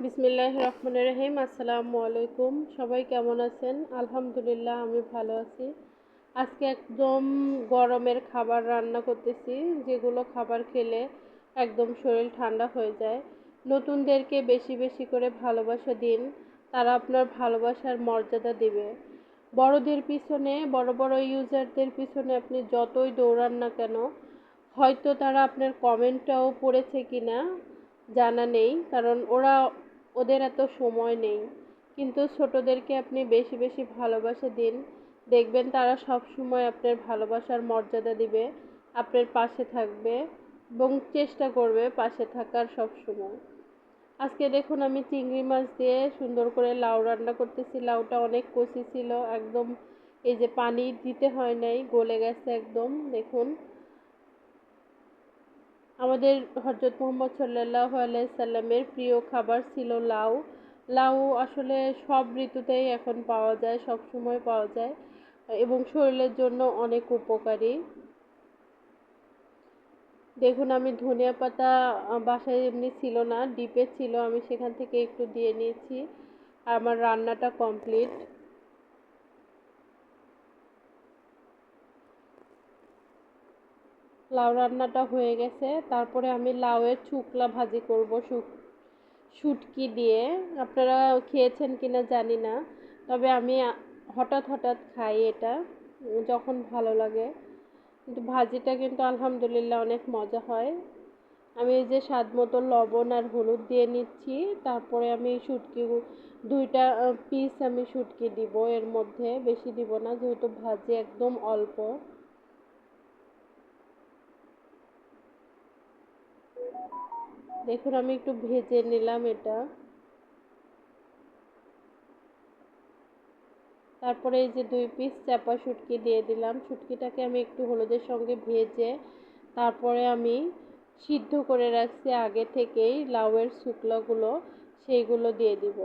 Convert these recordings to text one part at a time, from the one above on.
বিসমিল্লাহ রহমান রহিম। আসসালামু আলাইকুম। সবাই কেমন আছেন? আলহামদুলিল্লাহ, আমি ভালো আছি। আজকে একদম গরমের খাবার রান্না করতেছি, যেগুলো খাবার খেলে একদম শরীর ঠান্ডা হয়ে যায়। নতুনদেরকে বেশি বেশি করে ভালোবাসা দিন। তারা আপনার ভালোবাসার মর্যাদা দিবে। বড়দের পিছনে, বড় বড় ইউজারদের পিছনে আপনি যতই দৌড়ান না কেন, হয়তো তারা আপনার কমেন্টটাও পড়েছে কি না জানা নেই। কারণ ওরা ওদের এত সময় নেই। কিন্তু ছোটদেরকে আপনি বেশি বেশি ভালোবাসা দিন। দেখবেন তারা সব সময় আপনার ভালোবাসার মর্যাদা দিবে, আপনার পাশে থাকবে এবং চেষ্টা করবে পাশে থাকার সব সময়। আজকে দেখুন আমি চিংড়ি মাছ দিয়ে সুন্দর করে লাউ রান্না করতেছি। লাউটা অনেক কচি ছিল, একদম এই যে পানি দিতে হয় নাই, গলে গেছে একদম। দেখুন আমাদের হজরত মোহাম্মদ সাল্লাহ সাল্লামের প্রিয় খাবার ছিল লাউ। লাউ আসলে সব ঋতুতেই এখন পাওয়া যায়, সব সময় পাওয়া যায় এবং শরীরের জন্য অনেক উপকারী। দেখুন, আমি ধনিয়া পাতা বাসায় এমনি ছিল না, ডিপে ছিল, আমি সেখান থেকে একটু দিয়ে নিয়েছি। আমার রান্নাটা কমপ্লিট। লাউ রান্নাটা হয়ে গেছে। তারপরে আমি লাউয়ের শুকলা ভাজি করব শুটকি দিয়ে। আপনারা খেয়েছেন কিনা জানি না, তবে আমি হঠাৎ হঠাৎ খাই এটা, যখন ভালো লাগে। কিন্তু ভাজিটা কিন্তু আলহামদুলিল্লাহ অনেক মজা হয়। আমি এই যে স্বাদ মতো লবণ আর হলুদ দিয়ে নিচ্ছি, তারপরে আমি শুটকি দুইটা পিস আমি শুটকি দিব, এর মধ্যে। বেশি দিব না, যেহেতু ভাজি একদম অল্প। দেখুন, আমি একটু ভেজে নিলাম এটা। তারপরে এই যে দুই পিস চাপা শুটকি দিয়ে দিলাম। শুটকিটাকে আমি একটু হলুদের সঙ্গে ভেজে তারপরে আমি সিদ্ধ করে রাখছি আগে থেকেই লাউয়ের শুকলাগুলো, সেইগুলো দিয়ে দিব।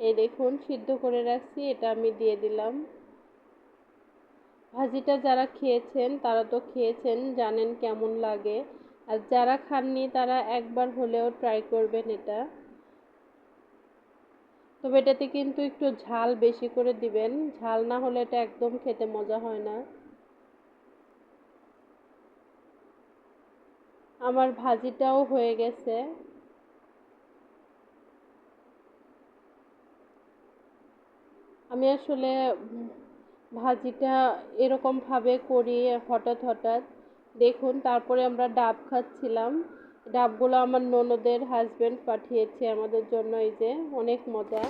এই দেখুন, সিদ্ধ করে রাখছি, এটা আমি দিয়ে দিলাম। ভাজিটা যারা খেয়েছেন, তারা তো খেয়েছেন, জানেন কেমন লাগে। আর যারা খাননি, তারা একবার হলেও ট্রাই করবেন এটা। তবে এটাতে কিন্তু একটু ঝাল বেশি করে দিবেন। ঝাল না হলে এটা একদম খেতে মজা হয় না। আমার ভাজিটাও হয়ে গেছে। আমি আসলে ভাজিটা এরকমভাবে করি হঠাৎ হঠাৎ। দেখুন, তারপরে আমরা ডাব খাচ্ছিলাম। ডাবগুলো আমার ননদের হাজব্যান্ড পাঠিয়েছে আমাদের জন্য, এই যে অনেক মজা।